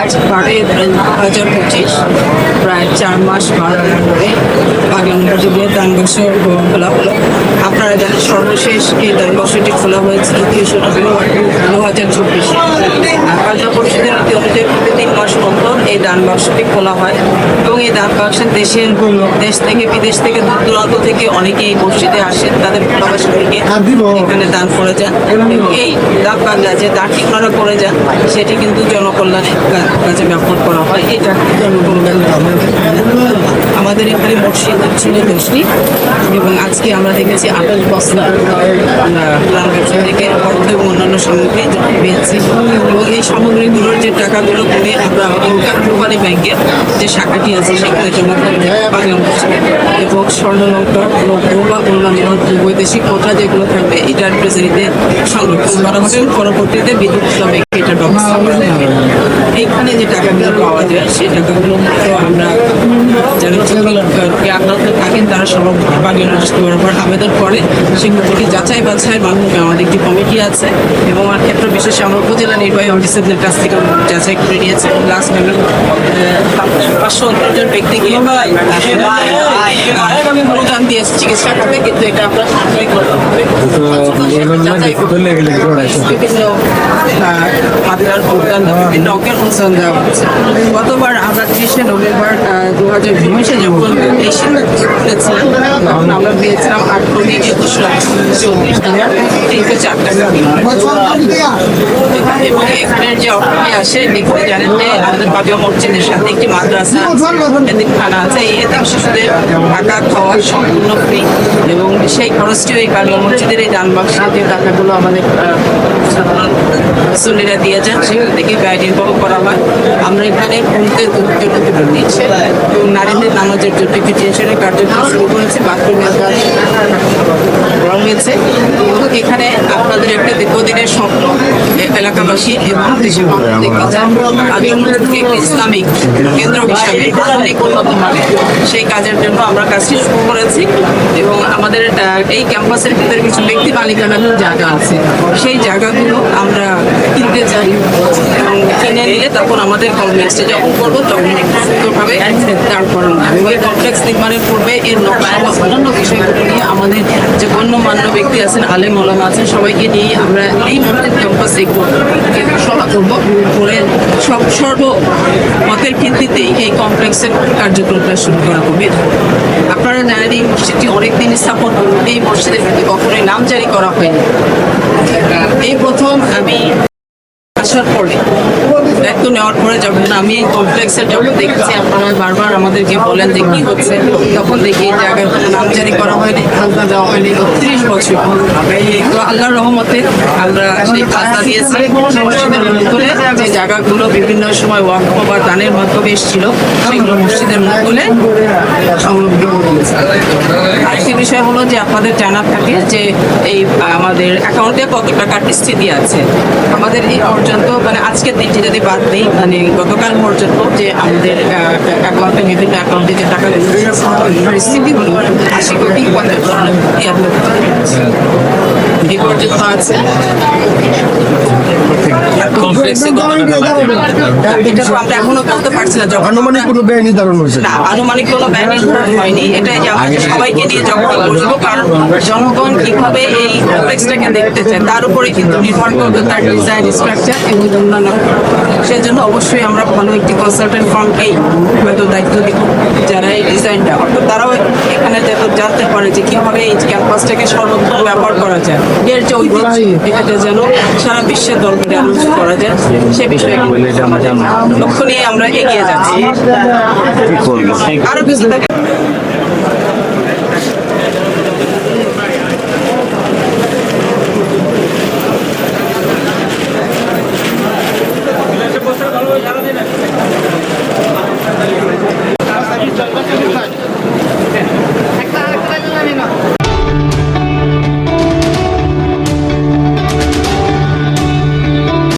আজ বারোই এপ্রিল দু হাজার পঁচিশ প্রায় চার মাস বাড়ানোর পরে বাগেরহাটের দানবক্স খোলা হলো আপনারা জানেন সর্বশেষ এই দানবক্সটি খোলা হয়েছে তিনশো দু হাজার চব্বিশে। কার্য পরিষদের নীতি অনুযায়ী প্রতি তিন মাস অন্তর এই দান বাক্সটি খোলা হয় এবং এই দান বাক্সে দেশের দেশ থেকে বিদেশ থেকে দূর দূরান্ত থেকে অনেকে এই মসজিদে আসেন তাদের থেকে এখানে দান করে যান। এবং এই দান বাংলা যে দানটি ওনারা করে যান সেটি কিন্তু জনকল্যাণের কা- ব্যবহার করা হয়, এটা আমাদের এখানে মসজিদ ছিল দোষী এবং আজকে আমরা দেখেছি আঠাশ বস্তা। ব্যবসা থেকে অর্থ এবং অন্যান্য সামগ্রী পেয়েছি। এবং এই সামগ্রীগুলোর যে টাকাগুলো করে আমরা কোম্পানি ব্যাংকের যে শাখাটি আছে, সেখানে জমা করতে বাংলা মসজিদে এবং স্বর্ণলঙ্কা লৌহ বা অন্যান্য বৈদেশিক মুদ্রা যেগুলো থাকবে, এটার ট্রেজারিতে সংরক্ষণ করা হবে। পরবর্তীতে বিদ্যুৎ করা হবে এইখানে যে টাকাগুলো পাওয়া যায় সেই টাকাগুলো আমরা যারা থাকেন তারা সবার বাগিয়ে নষ্ট করার পর আবেদন করে। সেগুলোকে যাচাই বাছাইয়ের মাধ্যমে আমাদের একটি কমিটি আছে এবং আমার ক্ষেত্র বিশেষে আমরা উপজেলা নির্বাহী অফিসারদের কাছ থেকে যাচাই করে নিয়েছে। লাস্ট পেমেন্ট পাঁচশো উনত্রিশ ব্যক্তিকে অনুদান দিয়ে চিকিৎসা করবে কিন্তু এটা আমরা। বিভিন্ন মাত্রার অনুদান বিভিন্ন অনুদান দেওয়া হচ্ছে। গতবার আমরা তিরিশে নভেম্বর দু হাজার উনিশে যখন এই তখন আমরা পেয়েছিলাম আট কোটি একুশ লাখ চল্লিশ তিনশো চার এবং এখানের যে অর্থটি আসে দেখতে জানেন যে আমাদের বাবিয়া মসজিদের সাথে একটি মাদ্রাসা খানা আছে। এই এতিম শিশুদের থাকা, খাওয়া সম্পূর্ণ ফ্রি এবং সেই খরচটিও এই বাবিয়া মসজিদের এই দান বাক্সে যে টাকাগুলো আমাদের সাধারণ দিয়ে যান সেখান থেকে ব্যয় নির্বাহ করা হয়। আমরা এখানে পুরুষদের জন্য দুটো দিচ্ছি এবং নারীদের নামাজের জন্য একটি টেনশনের কার্যক্রম করেছে বাথরুমের কাজ হয়েছে এবং এখানে আপনাদের একটা দীর্ঘদিনের স্বপ্ন এলাকাবাসী এবং দেশের একটি ইসলামিক কেন্দ্র হিসাবে আধুনিক উন্নত মানে সেই কাজের জন্য আমরা কাজটি শুরু করেছি। এবং আমাদের এই ক্যাম্পাসের ভিতরে কিছু ব্যক্তি মালিকানাধীন জায়গা আছে। সেই জায়গাগুলো আমরা কিনতে চাই। এবং কিনে নিলে তখন আমাদের কমপ্লেক্সটা যখন করব, তখন সুন্দরভাবে দাঁড় ওই কমপ্লেক্স নির্মাণের পূর্বে এর নকশা অন্যান্য বিষয়গুলো নিয়ে আমাদের যে গণ্যমান্য ব্যক্তি আছেন, আলেম ওলাম আছেন, সবাইকে নিয়ে আমরা এই মতের ক্যাম্পাসে একটু সভা করব। করে সব সর্ব মতের ভিত্তিতেই এই কমপ্লেক্সের কার্যক্রমটা শুরু করা হবে। আপনারা জানেন, এই মসজিদটি স্থাপন এই মসজিদের প্রতি কখনোই নাম জারি করা হয়নি। এই প্রথম আমি আসার পরে দায়িত্ব নেওয়ার পরে যখন আমি কমপ্লেক্সের যখন দেখছি, আপনারা বারবার আমাদেরকে বলেন যে কি হচ্ছে, তখন দেখি এই জারি করা হয়নি, খাজনা দেওয়া হয়নি তিরিশ বছর। তো আল্লাহর রহমতে আমরা সেই খাজনা দিয়েছি। যে জায়গাগুলো বিভিন্ন সময় ওয়াক্ফ বা দানের মাধ্যমে এসেছিল, সেগুলো মসজিদের মঙ্গলে আরেকটি বিষয় হলো যে আপনাদের জানা থাকে যে এই, আমাদের অ্যাকাউন্টে কত টাকা স্থিতি আছে। আমাদের এই পর্যন্ত মানে আজকের দিনটি যদি বাদ দিই মানে গতকাল পর্যন্ত যে আমাদের অ্যাকাউন্টে বিভিন্ন অ্যাকাউন্টে যে টাকা স্থিতি হলো আশি কোটি পঞ্চাশ তিয়াত্তর এই পর্যন্ত আছে? কমপ্লেক্সে এটা তো আমরা এখনও বলতে পারছি না যখন আনুমানিক কোনো ব্যয় নির্ধারণ হয়েছে। না আনুমানিক কোনো ব্যয় নির্ধারণ হয়নি। এটাই যে আমাদের সবাইকে নিয়ে যখন বসবো কারণ জনগণ কীভাবে এই কমপ্লেক্সটাকে দেখতে চায় তার উপরে কিন্তু নির্ভর করবে তার ডিজাইন স্ট্রাকচার এবং অন্যান্য সেজন্য অবশ্যই আমরা ভালো একটি কনসালটেন্ট ফার্মকেই হয়তো দায়িত্ব দিব যারা এই ডিজাইনটা অর্থাৎ তারাও এখানে জানতে পারে যে কীভাবে এই ক্যাম্পাসটাকে সর্বোত্তম ব্যবহার করা যায়। এর যে ঐতিহ্য এটাকে যেন সারা বিশ্বের দরকারে আলোচনা করা যায় সে বিষয়ে লক্ষ্য নিয়ে আমরা এগিয়ে যাচ্ছি। আরও কিছু